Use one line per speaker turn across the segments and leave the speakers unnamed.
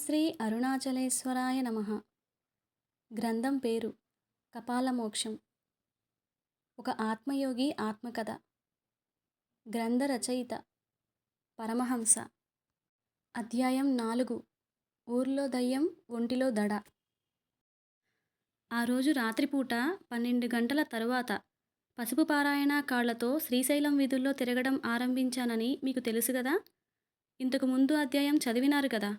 శ్రీ అరుణాచలేశ్వరాయ నమ. గ్రంథం పేరు కపాలమోక్షం. ఒక ఆత్మయోగి ఆత్మకథ. గ్రంథ రచయిత పరమహంస. అధ్యాయం నాలుగు. ఊర్లో దయ్యం ఒంటిలో దడ. ఆ రోజు రాత్రిపూట పన్నెండు గంటల తరువాత పసుపు పారాయణ కాళ్ళతో శ్రీశైలం వీధుల్లో తిరగడం ఆరంభించానని మీకు తెలుసు కదా? ఇంతకు ముందు అధ్యాయం చదివినారు కదా?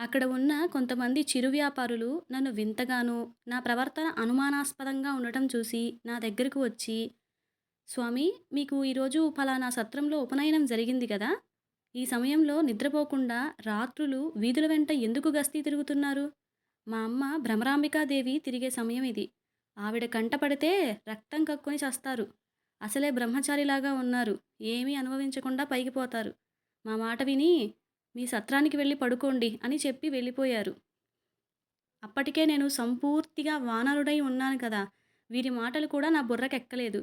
అక్కడ ఉన్న కొంతమంది చిరు వ్యాపారులు నన్ను వింతగాను నా ప్రవర్తన అనుమానాస్పదంగా ఉండటం చూసి నా దగ్గరకు వచ్చి స్వామి మీకు ఈరోజు ఫలానా సత్రంలో ఉపనయనం జరిగింది కదా? ఈ సమయంలో నిద్రపోకుండా రాత్రులు వీధుల వెంట ఎందుకు గస్తీ తిరుగుతున్నారు? మా అమ్మ భ్రమరాంబికాదేవి తిరిగే సమయం ఇది. ఆవిడ కంటపడితే రక్తం కక్కుని చస్తారు. అసలే బ్రహ్మచారిలాగా ఉన్నారు. ఏమీ అనుభవించకుండా పైకి పోతారు. మా మాట విని మీ సత్రానికి వెళ్ళి పడుకోండి అని చెప్పి వెళ్ళిపోయారు. అప్పటికే నేను సంపూర్తిగా వానరుడై ఉన్నాను కదా వీరి మాటలు కూడా నా బుర్రకెక్కలేదు.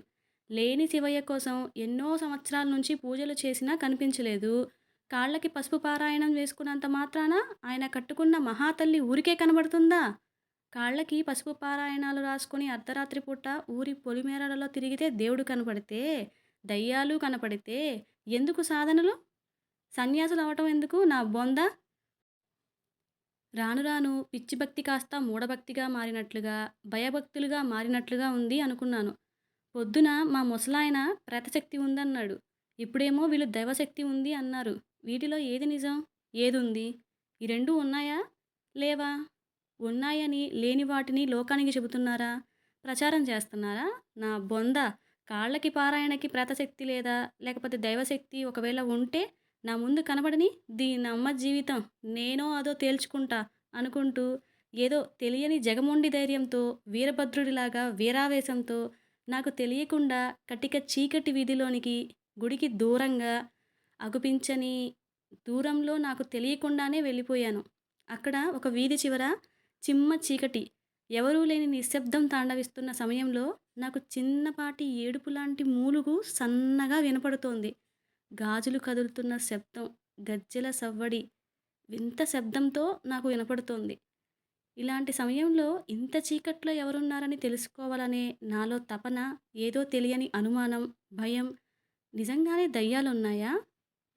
లేని శివయ్య కోసం ఎన్నో సంవత్సరాల నుంచి పూజలు చేసినా కనిపించలేదు. కాళ్ళకి పసుపు పారాయణం వేసుకున్నంత మాత్రాన ఆయన కట్టుకున్న మహాతల్లి ఊరికే కనబడుతుందా? కాళ్ళకి పసుపు పారాయణాలు రాసుకొని అర్ధరాత్రి పూట ఊరి పొలిమేరలలో తిరిగితే దేవుడు కనపడితే దయ్యాలు కనపడితే ఎందుకు సాధనలు? సన్యాసులు అవటం ఎందుకు? నా బొంద? రాను రాను పిచ్చి భక్తి కాస్త మూఢభక్తిగా మారినట్లుగా భయభక్తులుగా మారినట్లుగా ఉంది అనుకున్నాను. పొద్దున మా ముసలాయన ప్రేతశక్తి ఉందన్నాడు. ఇప్పుడేమో వీళ్ళు దైవశక్తి ఉంది అన్నారు. వీటిలో ఏది నిజం? ఏది ఉంది ఈ రెండు ఉన్నాయా? లేవా? ఉన్నాయని లేని వాటిని లోకానికి చెబుతున్నారా? ప్రచారం చేస్తున్నారా? నా బొంద కాళ్ళకి పారాయణకి ప్రేతశక్తి లేదా? లేకపోతే దైవశక్తి ఒకవేళ ఉంటే నా ముందు కనబడని దీని అమ్మ జీవితం నేనో అదో తేల్చుకుంటా అనుకుంటూ ఏదో తెలియని జగమొండి ధైర్యంతో వీరభద్రుడిలాగా వీరావేశంతో నాకు తెలియకుండా కటిక చీకటి వీధిలోనికి గుడికి దూరంగా అగుపించని దూరంలో నాకు తెలియకుండానే వెళ్ళిపోయాను. అక్కడ ఒక వీధి చివర చిమ్మ చీకటి. ఎవరూ లేని నిశ్శబ్దం తాండవిస్తున్న సమయంలో నాకు చిన్నపాటి ఏడుపు లాంటి మూలుగు సన్నగా వినపడుతోంది. గాజులు కదులుతున్న శబ్దం గజ్జెల సవ్వడి వింత శబ్దంతో నాకు వినపడుతోంది. ఇలాంటి సమయంలో ఇంత చీకట్లో ఎవరున్నారని తెలుసుకోవాలనే నాలో తపన ఏదో తెలియని అనుమానం భయం నిజంగానే దయ్యాలున్నాయా?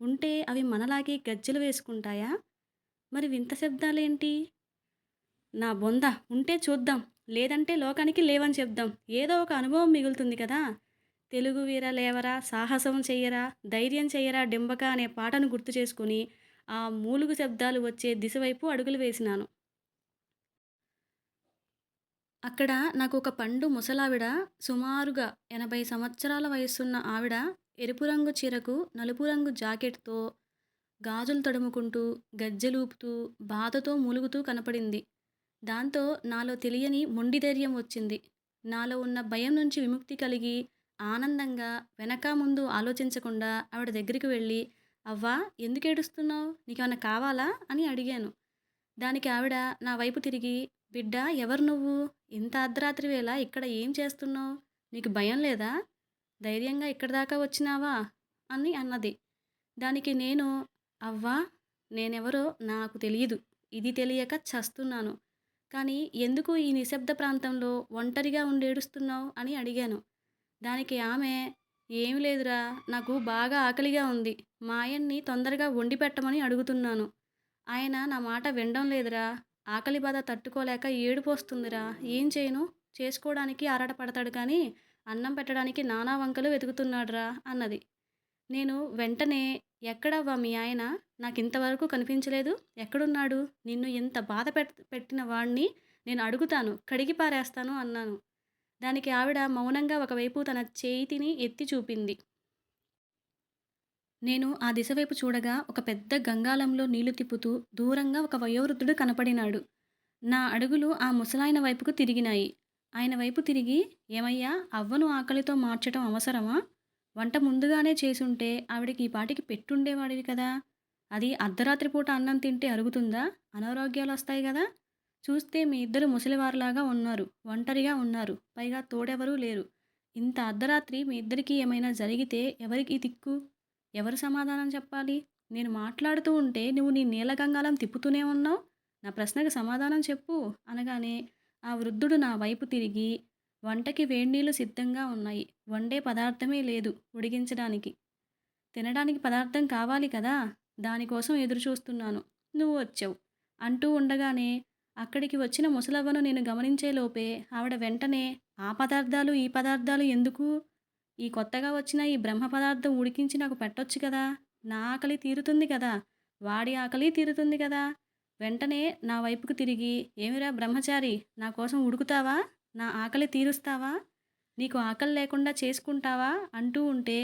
ఉంటే అవి మనలాగే గజ్జెలు వేసుకుంటాయా? మరి వింత శబ్దాలేంటి? నా బొంద ఉంటే చూద్దాం లేదంటే లోకానికి లేవని చెప్దాం. ఏదో ఒక అనుభవం మిగులుతుంది కదా. తెలుగు వీర లేవరా సాహసం చెయ్యరా ధైర్యం చెయ్యరా డెంబక అనే పాటను గుర్తు చేసుకుని ఆ మూలుగు శబ్దాలు వచ్చే దిశ వైపు అడుగులు వేసినాను. అక్కడ నాకు ఒక పండు ముసలావిడ సుమారుగా ఎనభై సంవత్సరాల వయస్సున్న ఆవిడ ఎరుపు రంగు చీరకు నలుపు రంగు జాకెట్తో గాజులు తడుముకుంటూ గజ్జెలూపుతూ బాధతో మూలుగుతూ కనపడింది. దాంతో నాలో తెలియని మొండి ధైర్యం వచ్చింది. నాలో ఉన్న భయం నుంచి విముక్తి కలిగి ఆనందంగా వెనక ముందు ఆలోచించకుండా ఆవిడ దగ్గరికి వెళ్ళి అవ్వా ఎందుకు ఏడుస్తున్నావు? నీకేమైనా కావాలా? అని అడిగాను. దానికి ఆవిడ నా వైపు తిరిగి బిడ్డ ఎవరు నువ్వు? ఇంత అర్ధరాత్రి వేళ ఇక్కడ ఏం చేస్తున్నావు? నీకు భయం లేదా? ధైర్యంగా ఇక్కడ దాకా వచ్చినావా? అని అన్నది. దానికి నేను అవ్వా నేనెవరో నాకు తెలియదు ఇది తెలియక చస్తున్నాను. కానీ ఎందుకు ఈ నిశ్శబ్ద ప్రాంతంలో ఒంటరిగా ఉండేడుస్తున్నావు అని అడిగాను. దానికి ఆమె ఏం లేదురా నాకు బాగా ఆకలిగా ఉంది. మా ఆయన్ని తొందరగా వండి పెట్టమని అడుగుతున్నాను. ఆయన నా మాట వినడం లేదురా. ఆకలి బాధ తట్టుకోలేక ఏడుపు వస్తుందిరా. ఏం చేయను? చేసుకోవడానికి ఆరాటపడతాడు కానీ అన్నం పెట్టడానికి నానా వంకలు వెతుకుతున్నాడురా అన్నది. నేను వెంటనే ఎక్కడవ్వా మీ ఆయన? నాకు ఇంతవరకు కనిపించలేదు. ఎక్కడున్నాడు? నిన్ను ఇంత బాధ పెట్ పెట్టిన వాడిని నేను అడుగుతాను. కడిగి పారేస్తాను అన్నాను. దానికి ఆవిడ మౌనంగా ఒకవైపు తన చేతిని ఎత్తి చూపింది. నేను ఆ దిశ వైపు చూడగా ఒక పెద్ద గంగాలంలో నీళ్ళు తిప్పుతూ దూరంగా ఒక వయోవృద్ధుడు కనపడినాడు. నా అడుగులు ఆ ముసలాయన వైపుకు తిరిగినాయి. ఆయన వైపు తిరిగి ఏమయ్యా అవ్వను ఆకలితో మార్చటం అవసరమా? వంట ముందుగానే చేసుంటే ఆవిడకి ఈ పాటికి పెట్టుండేవాడివి కదా? అది అర్ధరాత్రి పూట అన్నం తింటే అరుగుతుందా? అనారోగ్యాలు వస్తాయి కదా? చూస్తే మీ ఇద్దరు ముసలివారులాగా ఉన్నారు ఒంటరిగా ఉన్నారు పైగా తోడెవరూ లేరు. ఇంత అర్ధరాత్రి మీ ఇద్దరికీ ఏమైనా జరిగితే ఎవరికి దిక్కు? ఎవరు సమాధానం చెప్పాలి? నేను మాట్లాడుతూ ఉంటే నువ్వు నీ నీలగంగాలం తిప్పుతూనే ఉన్నావు? నా ప్రశ్నకు సమాధానం చెప్పు అనగానే ఆ వృద్ధుడు నా వైపు తిరిగి వంటకి వేడినీళ్ళు సిద్ధంగా ఉన్నాయి. వండే పదార్థమే లేదు ఉడిగించడానికి. తినడానికి పదార్థం కావాలి కదా? దానికోసం ఎదురు చూస్తున్నాను నువ్వు వచ్చావు. అంటూ ఉండగానే అక్కడికి వచ్చిన ముసలవ్వను నేను గమనించే లోపే ఆవిడ వెంటనే ఆ పదార్థాలు ఈ పదార్థాలు ఎందుకు? ఈ కొత్తగా వచ్చిన ఈ బ్రహ్మ పదార్థం ఉడికించి నాకు పెట్టొచ్చు కదా? నా ఆకలి తీరుతుంది కదా? వాడి ఆకలి తీరుతుంది కదా? వెంటనే నా వైపుకు తిరిగి ఏమిరా బ్రహ్మచారి నా కోసం ఉడుకుతావా? నా ఆకలి తీరుస్తావా? నీకు ఆకలి లేకుండా చేసుకుంటావా? అంటూ ఉంటే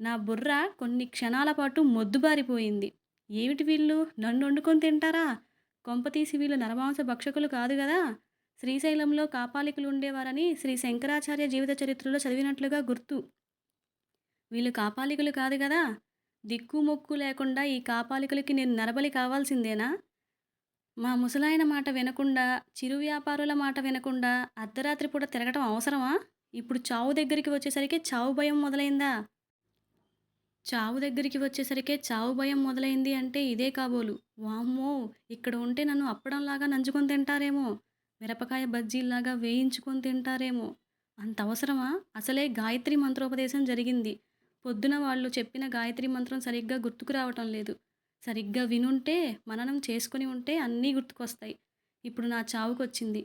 నా బుర్ర కొన్ని క్షణాల పాటు మొద్దుబారిపోయింది. ఏమిటి వీళ్ళు? నన్ను వండుకొని తింటారా? కొంపతీసి వీళ్ళు నరమాంస భక్షకులు కాదు కదా శ్రీశైలంలో కాపాలికులు ఉండేవారని శ్రీ శంకరాచార్య జీవిత చరిత్రలో చదివినట్లుగా గుర్తు. వీళ్ళు కాపాలికులు కాదు కదా దిక్కు మొక్కు లేకుండా ఈ కాపాలికులకి నేను నరబలి కావాల్సిందేనా? మా ముసలాయన మాట వినకుండా చిరు వ్యాపారుల మాట వినకుండా అర్ధరాత్రి పూట తిరగటం అవసరమా? ఇప్పుడు చావు దగ్గరికి వచ్చేసరికి చావు భయం మొదలైందా? చావు దగ్గరికి వచ్చేసరికే చావు భయం మొదలైంది అంటే ఇదే కాబోలు. వామ్మో! ఇక్కడ ఉంటే నన్ను అప్పడంలాగా నంచుకొని తింటారేమో. మిరపకాయ బజ్జీల్లాగా వేయించుకొని తింటారేమో. అంత అవసరమా? అసలే గాయత్రి మంత్రోపదేశం జరిగింది. పొద్దున వాళ్ళు చెప్పిన గాయత్రి మంత్రం సరిగ్గా గుర్తుకు రావటం లేదు. సరిగ్గా వినుంటే మననం చేసుకుని ఉంటే అన్నీ గుర్తుకొస్తాయి. ఇప్పుడు నా చావుకొచ్చింది.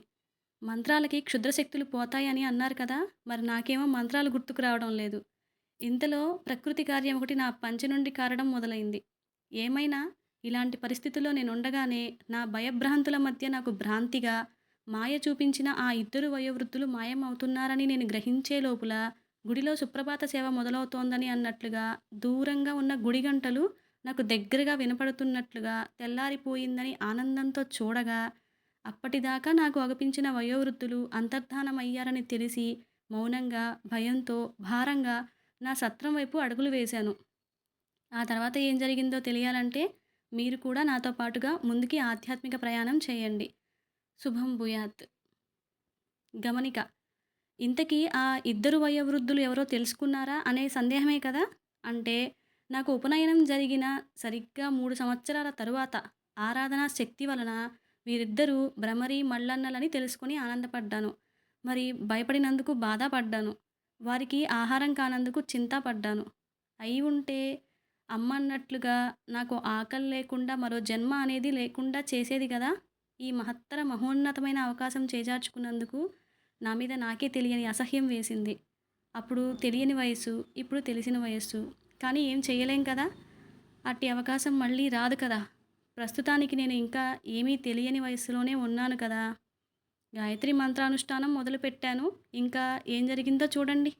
మంత్రాలకి క్షుద్రశక్తులు పోతాయని అన్నారు కదా! మరి నాకేమో మంత్రాలు గుర్తుకు రావడం లేదు. ఇంతలో ప్రకృతి కార్యం ఒకటి నా పంచె నుండి కారడం మొదలైంది. ఏమైనా? ఇలాంటి పరిస్థితుల్లో నేను ఉండగానే నా భయభ్రాంతుల మధ్య నాకు భ్రాంతిగా మాయ చూపించిన ఆ ఇద్దరు వయోవృద్ధులు మాయమవుతున్నారని నేను గ్రహించే లోపల గుడిలో సుప్రభాత సేవ మొదలవుతోందని అన్నట్లుగా దూరంగా ఉన్న గుడి గంటలు నాకు దగ్గరగా వినపడుతున్నట్లుగా తెల్లారిపోయిందని ఆనందంతో చూడగా అప్పటిదాకా నాకు అగపించిన వయోవృద్ధులు అంతర్ధానమయ్యారని తెలిసి మౌనంగా భయంతో భారంగా నా సత్రం వైపు అడుగులు వేశాను. ఆ తర్వాత ఏం జరిగిందో తెలియాలంటే మీరు కూడా నాతో పాటుగా ముందుకి ఆధ్యాత్మిక ప్రయాణం చేయండి. శుభం భూయాత్. గమనిక ఇంతకీ ఆ ఇద్దరు వయోవృద్ధులు ఎవరో తెలుసుకున్నారా అనే సందేహమే కదా? అంటే నాకు ఉపనయనం జరిగిన సరిగ్గా మూడు సంవత్సరాల తరువాత ఆరాధనా శక్తి వలన వీరిద్దరూ భ్రమరి మల్లన్నలని తెలుసుకుని ఆనందపడ్డాను. మరి భయపడినందుకు బాధపడ్డాను. వారికి ఆహారం కానందుకు చింతపడ్డాను. అయి ఉంటే అమ్మ అన్నట్లుగా నాకు ఆకలి లేకుండా మరో జన్మ అనేది లేకుండా చేసేది కదా? ఈ మహత్తర మహోన్నతమైన అవకాశం చేజార్చుకున్నందుకు నా మీద నాకే తెలియని అసహ్యం వేసింది. అప్పుడు తెలియని వయసు ఇప్పుడు తెలిసిన వయస్సు. కానీ ఏం చేయలేం కదా? అట్టి అవకాశం మళ్ళీ రాదు కదా? ప్రస్తుతానికి నేను ఇంకా ఏమీ తెలియని వయసులోనే ఉన్నాను కదా? గాయత్రి మంత్రానుష్ఠానం మొదలుపెట్టాను. ఇంకా ఏం జరిగిందో చూడండి.